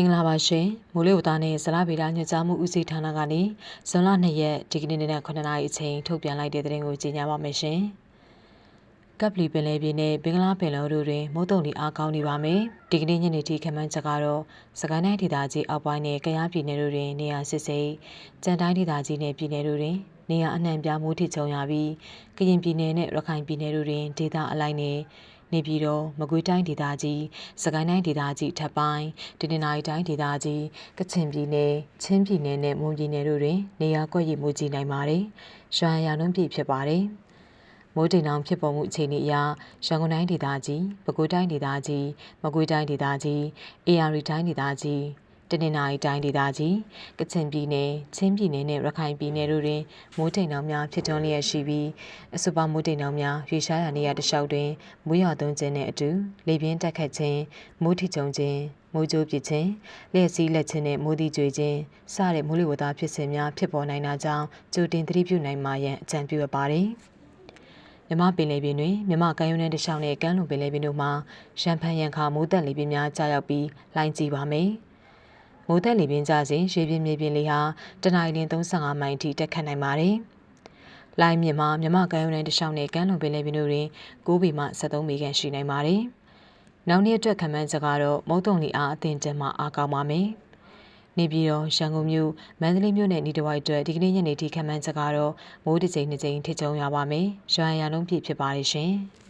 င်္ဂလာပါရှင်မိုးလေဝသနဲ့ဇလဗေဒညွှန်ကြားမှုဦးစီးဌာနကနေဇွန်လ2ရက်ဒီကနေ့နေ့နဲ့9နာရီအချိန်ထုတ်ပြန်လိုက်တဲ့သတင်းကိုကြေညာပါမယ်ရှင်ကပ်ပလီပင်လယ်ပြင်နဲ့ဘင်္ဂလားပင်လယ်တို့တွင်မုတ်တုံဒီအားကောင်းနေပါမယ်ဒီကနေ့ညနေထိခန့်မှန်းချက်ကတော့စကိုင်းတိုင်းဒေသကြီးအောက်ပိုင်းနဲ့ကယားပြည်နယ်တို့တွင်နေရာစစ်စိတ်ကြံတိုင်းဒေသကြီးနဲ့ပြည်နယ်တို့တွင်နေရာအနှံ့ပြားမိုးထစ်ချုံရပြီးကရင်ပြည်နယ်နဲ့ရခိုင်ပြည်နယ်တို့တွင်ဒေသအလိုက်နဲ့ နေပြည်တော်မကွေးတိုင်းဒေသကြီးစကိုင်းတိုင်းဒေသကြီးထပ်ပိုင်းတနင်္သာရီတိုင်းဒေသကြီးကချင်ပြည်နယ်ချင်းပြည်နယ်နဲ့မွန်ပြည်နယ်တို့တွင် နေရာကွက်ရည်မူကြီးနိုင်ပါတယ်။ရွှမ်းရာနှုန်းပြည့်ဖြစ်ပါတယ်။မိုးတိမ်တောင်ဖြစ်ပေါ်မှုအခြေအနေအရရန်ကုန်တိုင်းဒေသကြီးပဲခူးတိုင်းဒေသကြီးမကွေးတိုင်းဒေသကြီးအေရရီတိုင်းဒေသကြီး တနင်္သာရီတိုင်းဒေသကြီးကချင်ပြည်နယ်ချင်းပြည်နယ်နဲ့ရခိုင်ပြည်နယ်တို့တွင်မိုးတိမ်တောင်များဖြစ်ထွန်းလျက်ရှိပြီးအဆိုပါမိုးတိမ်တောင်များရွေရှားရာနေရာတစ်လျှောက်တွင်မိုးရွာသွန်းခြင်းနှင့်အတူလေပြင်းတက်ခတ်ခြင်းမိုးထီချုံခြင်းမိုးကြိုးပစ်ခြင်းလျှက်စီးလက်ခြင်းနှင့်မိုးသီးကြွေခြင်းစတဲ့မိုးလေဝသဖြစ်စဉ်များဖြစ်ပေါ်နိုင်တာကြောင့်ကြိုတင်သတိပြုနိုင်မှာရန်အကြံပြုအပ်ပါတယ်မြမပင်လယ်ပြင်တွင်မြမကမ်းရိုးနှင့်တခြားနှင့်ကမ်းလွန်ပင်လယ်ပြင်တို့မှာရံဖန်ရံခါမိုးတက်လေပြင်းများကြာရောက်ပြီးလိုင်းကြည့်ပါမယ်။ မိုးသက်လေပြင်းကြစဉ်ရေပြင်းမြေပြင်းလေဟာတနအီလ35မိုင်အထိတက်ခတ်နိုင်ပါတယ်။လိုင်းမြမှာမြမကမ်းရိုးတန်းတစ်လျှောက်နဲ့ကမ်းလွန်ပင်လယ်ပြင်တို့တွင်9ပေမှ73ပေခန့်ရှိနိုင်ပါတယ်။နောက်နေ့အတွက်ခံမှန်းချက်ကတော့မုတ်တုံလီအားအသင်တန်းမှအားကောင်းပါမယ်။နေပြည်တော်ရန်ကုန်မြို့မန္တလေးမြို့နဲ့ဤတဝိုက်အတွက်ဒီကနေ့ညနေထိခံမှန်းချက်ကတော့မိုးတစ်ကြိမ်နှစ်ကြိမ်ထစ်ချုံရပါမယ်။ရွှမ်းရံလုံးပြည့်ဖြစ်ပါရဲ့ရှင်။